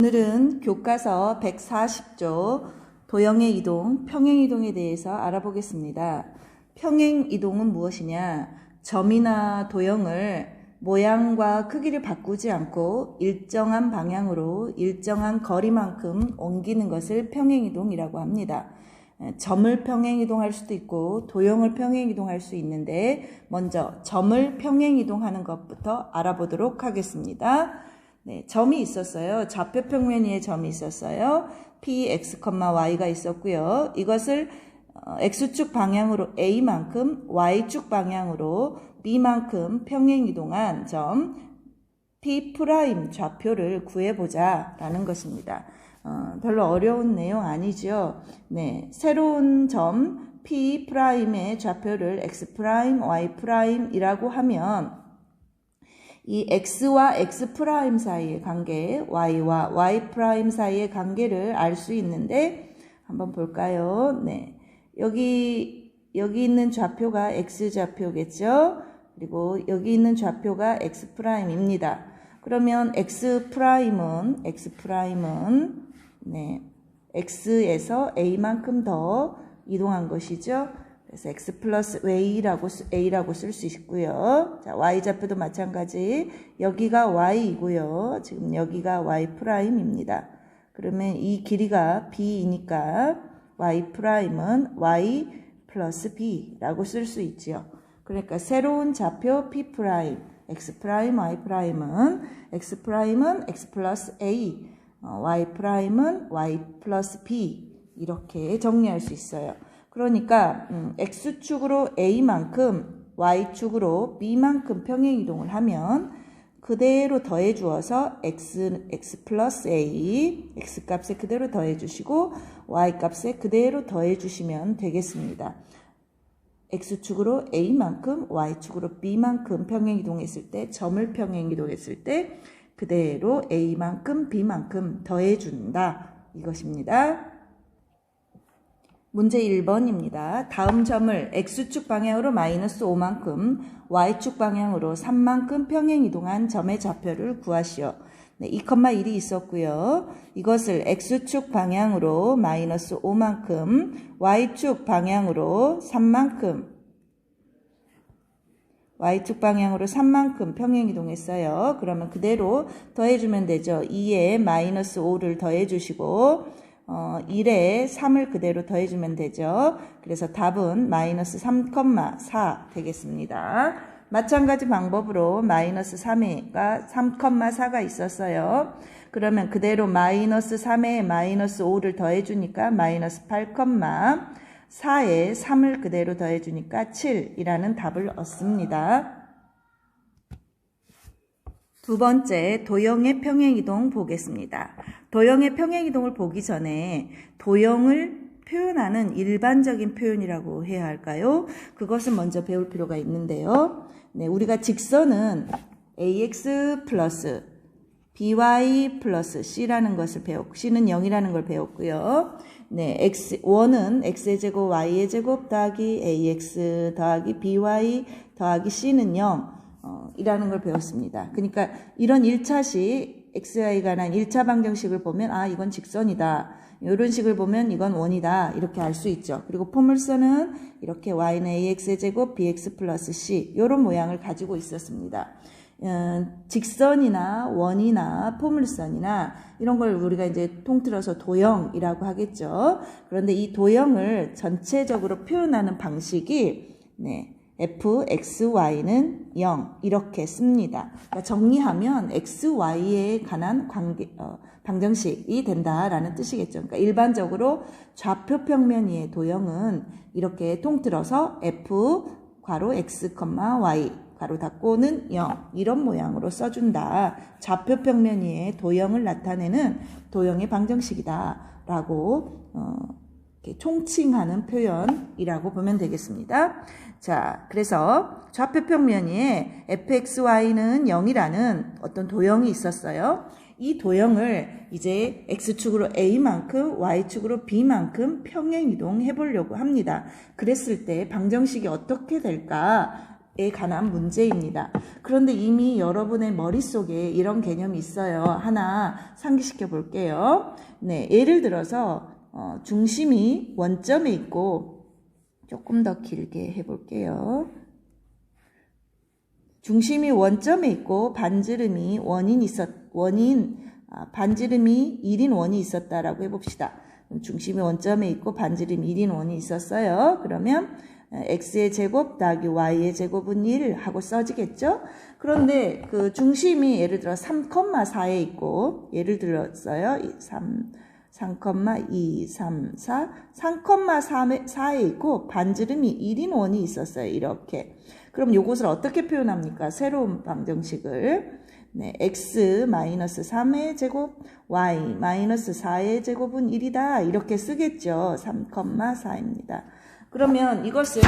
오늘은 교과서 140조 도형의 이동, 평행 이동에 대해서 알아보겠습니다. 평행 이동은 무엇이냐? 점이나 도형을 모양과 크기를 바꾸지 않고 일정한 방향으로 일정한 거리만큼 옮기는 것을 평행 이동이라고 합니다. 점을 평행 이동할 수도 있고 도형을 평행 이동할 수 있는데 먼저 점을 평행 이동하는 것부터 알아보도록 하겠습니다. 네, 점이 있었어요. 좌표 평면 위에 점이 있었어요. p, x, y가 있었고요. 이것을 어, x축 방향으로 a만큼 y축 방향으로 b만큼 평행 이동한 점 p 프라임 좌표를 구해보자 라는 것입니다. 어, 별로 어려운 내용 아니죠. 네, 새로운 점 p 프라임의 좌표를 x 프라임, y 프라임이라고 하면 이 x와 x 프라임 사이의 관계, y와 y 프라임 사이의 관계를 알 수 있는데 한번 볼까요? 네. 여기 여기 있는 좌표가 x 좌표겠죠? 그리고 여기 있는 좌표가 x 프라임입니다. 그러면 x 프라임은 x 프라임은 네. x에서 a만큼 더 이동한 것이죠. 그래서 x 플러스 a라고, a라고 쓸 수 있고요. 자, y 좌표도 마찬가지. 여기가 y이고요. 지금 여기가 y 프라임입니다. 그러면 이 길이가 b이니까 y 프라임은 y 플러스 b라고 쓸 수 있지요. 그러니까 새로운 좌표 p 프라임, x 프라임, y 프라임은 x 프라임은 x 플러스 a, 어, y 프라임은 y 플러스 b 이렇게 정리할 수 있어요. 그러니까 음, x축으로 a만큼 y축으로 b만큼 평행 이동을 하면 그대로 더해 주어서 x, x 플러스 a, x 값에 그대로 더해 주시고 y 값에 그대로 더해 주시면 되겠습니다. x축으로 a만큼 y축으로 b만큼 평행 이동했을 때 점을 평행 이동했을 때 그대로 a만큼 b만큼 더해 준다 이것입니다. 문제 1번입니다. 다음 점을 x축 방향으로 마이너스 5만큼, y축 방향으로 3만큼 평행 이동한 점의 좌표를 구하시오. 네, 2,1이 있었고요. 이것을 x축 방향으로 마이너스 5만큼, y축 방향으로 3만큼, y축 방향으로 3만큼 평행 이동했어요. 그러면 그대로 더해주면 되죠. 2에 마이너스 5를 더해주시고, 어, 1에 3을 그대로 더해주면 되죠. 그래서 답은 마이너스 3,4 되겠습니다. 마찬가지 방법으로 마이너스 3가 3,4가 있었어요. 그러면 그대로 마이너스 3에 마이너스 5를 더해주니까 마이너스 8,4에 3을 그대로 더해주니까 7이라는 답을 얻습니다. 두 번째, 도형의 평행이동 보겠습니다. 도형의 평행이동을 보기 전에 도형을 표현하는 일반적인 표현이라고 해야 할까요? 그것을 먼저 배울 필요가 있는데요. 네, 우리가 직선은 ax 플러스 by 플러스 c라는 것을 배웠고 c는 0이라는 걸 배웠고요. 네, x 1은 x의 제곱 y의 제곱 더하기 ax 더하기 by 더하기 c는 0 어, 이라는 걸 배웠습니다. 그러니까 이런 1차식 xy에 관한 1차 방정식을 보면 아 이건 직선이다. 이런 식을 보면 이건 원이다. 이렇게 알 수 있죠. 그리고 포물선은 이렇게 y는 ax의 제곱 bx 플러스 c 이런 모양을 가지고 있었습니다. 어, 직선이나 원이나 포물선이나 이런 걸 우리가 이제 통틀어서 도형이라고 하겠죠. 그런데 이 도형을 전체적으로 표현하는 방식이 네, f, x, y는 0 이렇게 씁니다. 그러니까 정리하면 x, y에 관한 관계, 어, 방정식이 된다라는 뜻이겠죠. 그러니까 일반적으로 좌표 평면 위의 도형은 이렇게 통틀어서 f, 괄호 x, y, 괄호 닫고는 0 이런 모양으로 써준다. 좌표 평면 위의 도형을 나타내는 도형의 방정식이다. 라고 어, 총칭하는 표현이라고 보면 되겠습니다. 자, 그래서 좌표 평면 위에 fxy는 0이라는 어떤 도형이 있었어요. 이 도형을 이제 x축으로 a만큼 y축으로 b만큼 평행 이동해 보려고 합니다. 그랬을 때 방정식이 어떻게 될까? 에 관한 문제입니다. 그런데 이미 여러분의 머릿속에 이런 개념이 있어요. 하나 상기시켜 볼게요. 네, 예를 들어서 어, 중심이 원점에 있고 조금 더 길게 해볼게요. 중심이 원점에 있고 반지름이 원인 있었 원인 아, 반지름이 1인 원이 있었다라고 해봅시다. 중심이 원점에 있고 반지름이 1인 원이 있었어요. 그러면 x의 제곱 더하기 y의 제곱은 1 하고 써지겠죠? 그런데 그 중심이 예를 들어 3,4에 있고 예를 들었어요. 3 3,2, 3, 4, 3,4에 있고 반지름이 1인 원이 있었어요. 이렇게. 그럼 이것을 어떻게 표현합니까? 새로운 방정식을. 네, x 마이너스 3의 제곱, y 마이너스 4의 제곱은 1이다. 이렇게 쓰겠죠. 3,4입니다. 그러면 이것을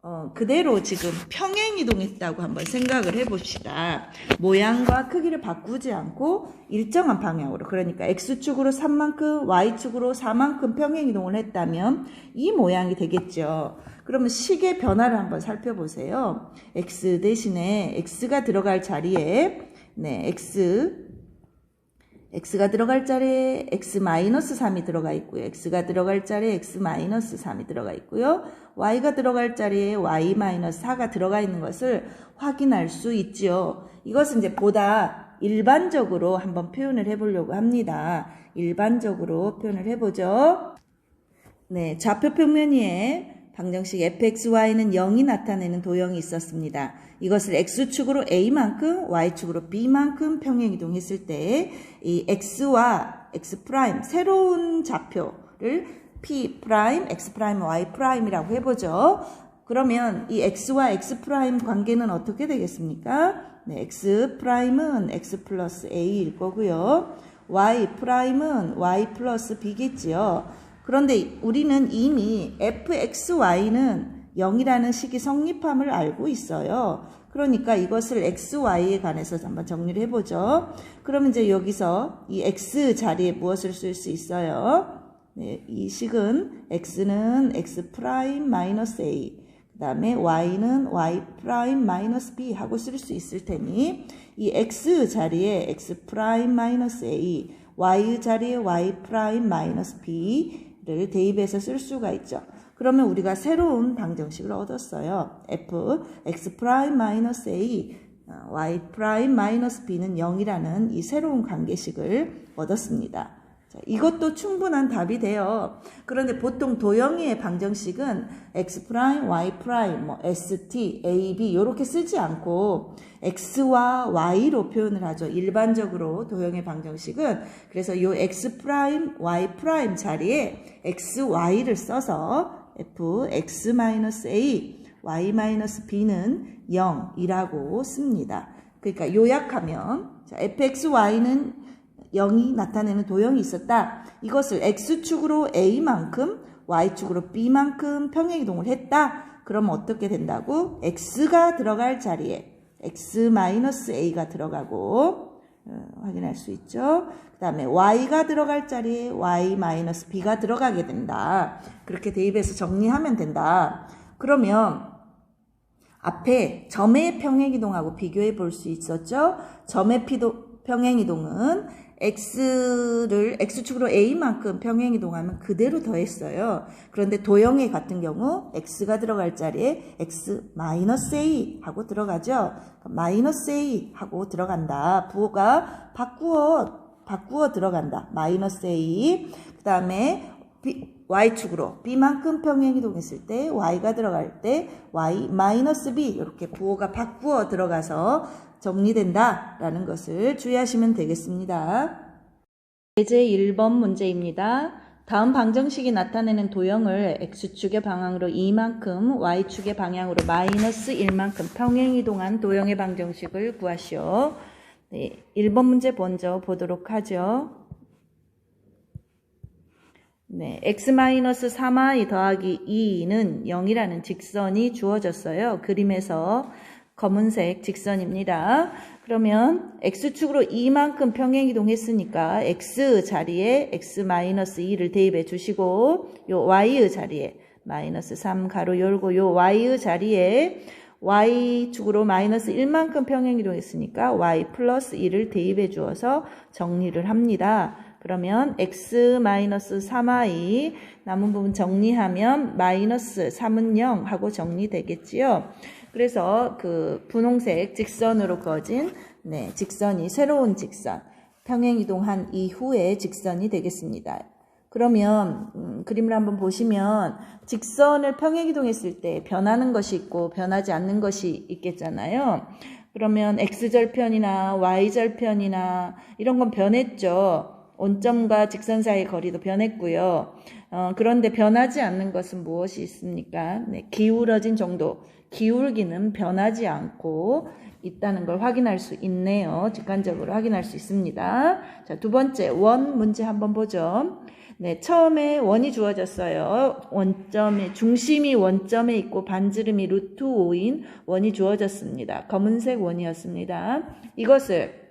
어, 그대로 지금 평행 이동했다고 한번 생각을 해봅시다. 모양과 크기를 바꾸지 않고 일정한 방향으로 그러니까 X축으로 3만큼 Y축으로 4만큼 평행 이동을 했다면 이 모양이 되겠죠. 그러면 식의 변화를 한번 살펴보세요. X 대신에 X가 들어갈 자리에 네, X x가 들어갈 자리에 x-3이 들어가 있고요. x가 들어갈 자리에 x-3이 들어가 있고요. y가 들어갈 자리에 y-4가 들어가 있는 것을 확인할 수 있지요. 이것은 이제 보다 일반적으로 한번 표현을 해보려고 합니다. 일반적으로 표현을 해보죠. 네, 좌표 평면 위에 방정식 fxy는 0이 나타내는 도형이 있었습니다. 이것을 x축으로 a만큼 y축으로 b만큼 평행이동했을 때 이 x와 x 프라임 새로운 좌표를 p 프라임, x 프라임, y 프라임이라고 해보죠. 그러면 이 x와 x 프라임 관계는 어떻게 되겠습니까? 네, x 프라임은 x 플러스 a일 거고요. y 프라임은 y 플러스 b겠지요. 그런데 우리는 이미 fxy는 0이라는 식이 성립함을 알고 있어요. 그러니까 이것을 xy에 관해서 한번 정리를 해보죠. 그러면 이제 여기서 이 x 자리에 무엇을 쓸 수 있어요? 네, 이 식은 x는 x 프라임 마이너스 a 그 다음에 y는 y 프라임 마이너스 b 하고 쓸 수 있을 테니 이 x 자리에 x 프라임 마이너스 a y 자리에 y 프라임 마이너스 b 를 대입해서 쓸 수가 있죠. 그러면 우리가 새로운 방정식을 얻었어요. f x 프라임 마이너스 a y 프라임 마이너스 b는 0이라는 이 새로운 관계식을 얻었습니다. 자, 이것도 충분한 답이 돼요. 그런데 보통 도형의 방정식은 x 프라임, y 프라임, 뭐 st, a, b 이렇게 쓰지 않고 x와 y로 표현을 하죠. 일반적으로 도형의 방정식은 그래서 이 x 프라임, y 프라임 자리에 x, y를 써서 f x 마이너스 a, y 마이너스 b는 0이라고 씁니다. 그러니까 요약하면 자, fxy는 0이 나타내는 도형이 있었다. 이것을 x축으로 a만큼 y축으로 b만큼 평행이동을 했다. 그러면 어떻게 된다고? x가 들어갈 자리에 x-a가 들어가고 어, 확인할 수 있죠. 그 다음에 y가 들어갈 자리에 y-b가 들어가게 된다. 그렇게 대입해서 정리하면 된다. 그러면 앞에 점의 평행이동하고 비교해 볼 수 있었죠. 점의 피도, 평행이동은 x를 x축으로 a만큼 평행이동하면 그대로 더했어요. 그런데 도형의 같은 경우 x가 들어갈 자리에 x 마이너스 a 하고 들어가죠. 마이너스 a 하고 들어간다. 부호가 바꾸어 바꾸어 들어간다. 마이너스 a 그 다음에 y축으로 b만큼 평행이동했을 때 y가 들어갈 때 y 마이너스 b 이렇게 부호가 바꾸어 들어가서 정리된다 라는 것을 주의하시면 되겠습니다. 예제 1번 문제입니다. 다음 방정식이 나타내는 도형을 x축의 방향으로 2만큼 y축의 방향으로 마이너스 1만큼 평행이동한 도형의 방정식을 구하시오. 네, 1번 문제 먼저 보도록 하죠. 네, x-3i 더하기 2는 0이라는 직선이 주어졌어요. 그림에서 검은색 직선입니다. 그러면 x축으로 2만큼 평행이동 했으니까 x 자리에 x-2를 대입해 주시고 요 y의 자리에 마이너스 3 가로 열고 요 y의 자리에 y축으로 마이너스 1만큼 평행이동 했으니까 y 플러스 1을 대입해 주어서 정리를 합니다. 그러면 x 마이너스 3y 남은 부분 정리하면 마이너스 3은 0 하고 정리되겠지요. 그래서 그 분홍색 직선으로 그어진 네, 직선이 새로운 직선 평행 이동한 이후의 직선이 되겠습니다. 그러면 음, 그림을 한번 보시면 직선을 평행 이동했을 때 변하는 것이 있고 변하지 않는 것이 있겠잖아요. 그러면 x절편이나 y절편이나 이런 건 변했죠. 원점과 직선 사이의 거리도 변했고요. 어, 그런데 변하지 않는 것은 무엇이 있습니까? 네, 기울어진 정도. 기울기는 변하지 않고 있다는 걸 확인할 수 있네요. 직관적으로 확인할 수 있습니다. 자, 두 번째, 원 문제 한번 보죠. 네, 처음에 원이 주어졌어요. 원점에, 중심이 원점에 있고 반지름이 루트 5인 원이 주어졌습니다. 검은색 원이었습니다. 이것을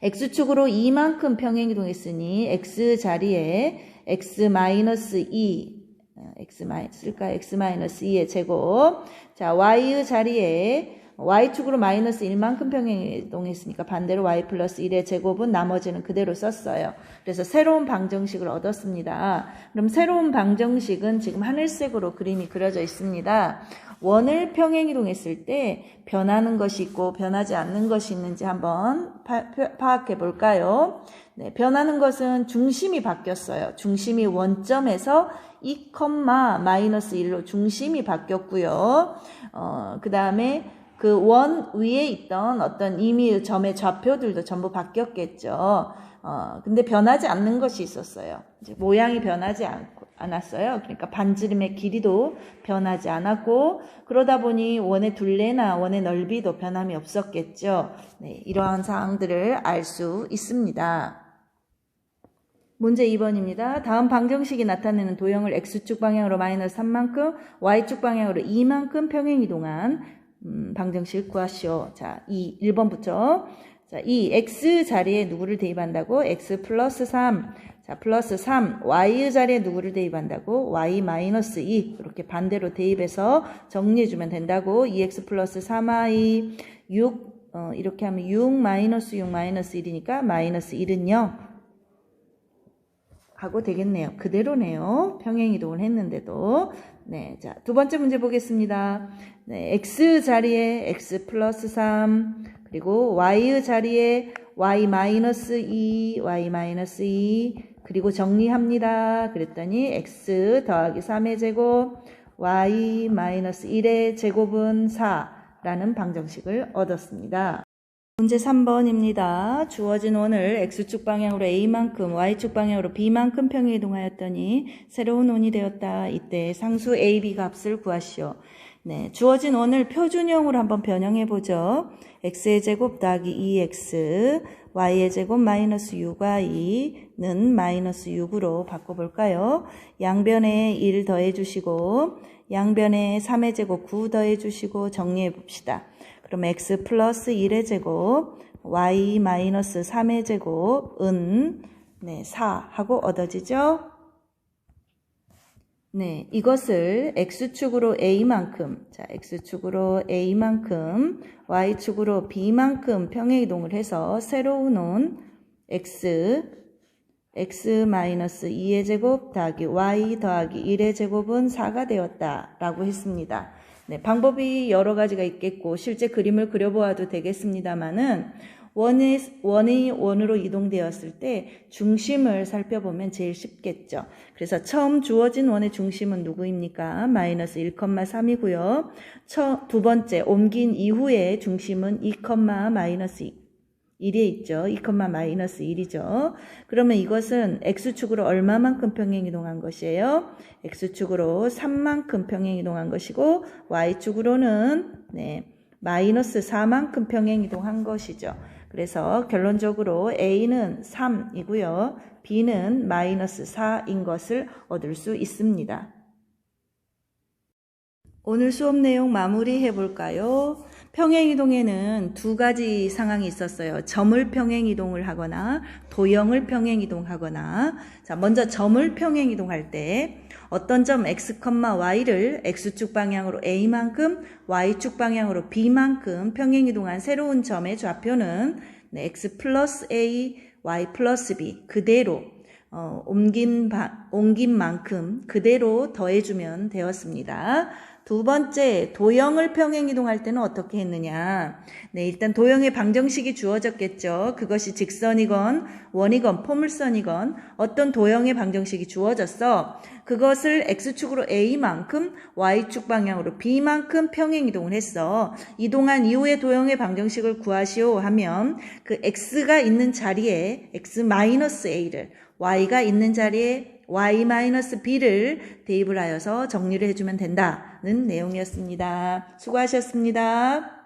x축으로 이만큼 평행이동했으니 x 자리에 x-2 x 쓸까 x-2의 제곱 자 y 자리에 y축으로 마이너스 1만큼 평행이동했으니까 반대로 y 플러스 1의 제곱은 나머지는 그대로 썼어요. 그래서 새로운 방정식을 얻었습니다. 그럼 새로운 방정식은 지금 하늘색으로 그림이 그려져 있습니다. 원을 평행이동했을 때 변하는 것이 있고 변하지 않는 것이 있는지 한번 파, 악해 볼까요? 네, 변하는 것은 중심이 바뀌었어요. 중심이 원점에서 2, 마이너스 1로 중심이 바뀌었고요. 어, 그 다음에 그 원 위에 있던 어떤 임의의 점의 좌표들도 전부 바뀌었겠죠. 어, 근데 변하지 않는 것이 있었어요. 모양이 변하지 않고, 않았어요. 그러니까 반지름의 길이도 변하지 않았고, 그러다 보니 원의 둘레나 원의 넓이도 변함이 없었겠죠. 네, 이러한 사항들을 알 수 있습니다. 문제 2번입니다. 다음 방정식이 나타내는 도형을 x축 방향으로 마이너스 3만큼, y축 방향으로 2만큼 평행 이동한 음, 방정식 구하시오. 자, 이 1번부터 자, 이 x 자리에 누구를 대입한다고? x 플러스 3. 자, 플러스 3. y 자리에 누구를 대입한다고? y 마이너스 2. 이렇게 반대로 대입해서 정리해주면 된다고. 2x 플러스 3y 6. 어, 이렇게 하면 6 마이너스 6 마이너스 1이니까 마이너스 1은 0. 하고 되겠네요. 그대로네요. 평행이동을 했는데도. 네. 자, 두 번째 문제 보겠습니다. 네. x 자리에 x 플러스 3. 그리고 y 자리에 y 마이너스 2, y 마이너스 2 그리고 정리합니다. 그랬더니 x 더하기 3의 제곱 y 마이너스 1의 제곱은 4라는 방정식을 얻었습니다. 문제 3번입니다. 주어진 원을 x축 방향으로 a만큼, y축 방향으로 b만큼 평행 이동하였더니 새로운 원이 되었다. 이때 상수 a, b 값을 구하시오. 네, 주어진 원을 표준형으로 한번 변형해 보죠. x의 제곱 더하기 2x, y의 제곱 마이너스 6y는 마이너스 6으로 바꿔볼까요? 양변에 1 더해 주시고 양변에 3의 제곱 9 더해 주시고 정리해 봅시다. 그럼 x 플러스 1의 제곱 y 마이너스 3의 제곱은 네, 4 하고 얻어지죠? 네, 이것을 x축으로 a만큼, 자, x축으로 a만큼, y축으로 b만큼 평행이동을 해서 새로운 온 x, x-2의 제곱 더하기 y 더하기 1의 제곱은 4가 되었다 라고 했습니다. 네, 방법이 여러 가지가 있겠고 실제 그림을 그려보아도 되겠습니다만은 원이, 원이 원으로 이동되었을 때 중심을 살펴보면 제일 쉽겠죠. 그래서 처음 주어진 원의 중심은 누구입니까? 마이너스 1,3이고요. 두 번째 옮긴 이후의 중심은 2, 마이너스 1에 있죠. 2, 마이너스 1이죠. 그러면 이것은 x축으로 얼마만큼 평행이동한 것이에요? x축으로 3만큼 평행이동한 것이고 y축으로는 네, 마이너스 4만큼 평행이동한 것이죠. 그래서 결론적으로 A는 3이고요. B는 마이너스 4인 것을 얻을 수 있습니다. 오늘 수업 내용 마무리해 볼까요? 평행이동에는 두 가지 상황이 있었어요. 점을 평행이동을 하거나 도형을 평행이동하거나 자 먼저 점을 평행이동할 때 어떤 점 x, y를 x축 방향으로 a만큼 y축 방향으로 b만큼 평행이동한 새로운 점의 좌표는 네, x 플러스 a, y 플러스 b 그대로 어, 옮긴, 바, 옮긴 만큼 그대로 더해주면 되었습니다. 두 번째, 도형을 평행 이동할 때는 어떻게 했느냐. 네, 일단 도형의 방정식이 주어졌겠죠. 그것이 직선이건 원이건 포물선이건 어떤 도형의 방정식이 주어졌어. 그것을 x축으로 a만큼 y축 방향으로 b만큼 평행 이동을 했어. 이동한 이후의 도형의 방정식을 구하시오 하면 그 x가 있는 자리에 x-a를 y가 있는 자리에 y-b를 대입을 하여서 정리를 해주면 된다는 내용이었습니다. 수고하셨습니다.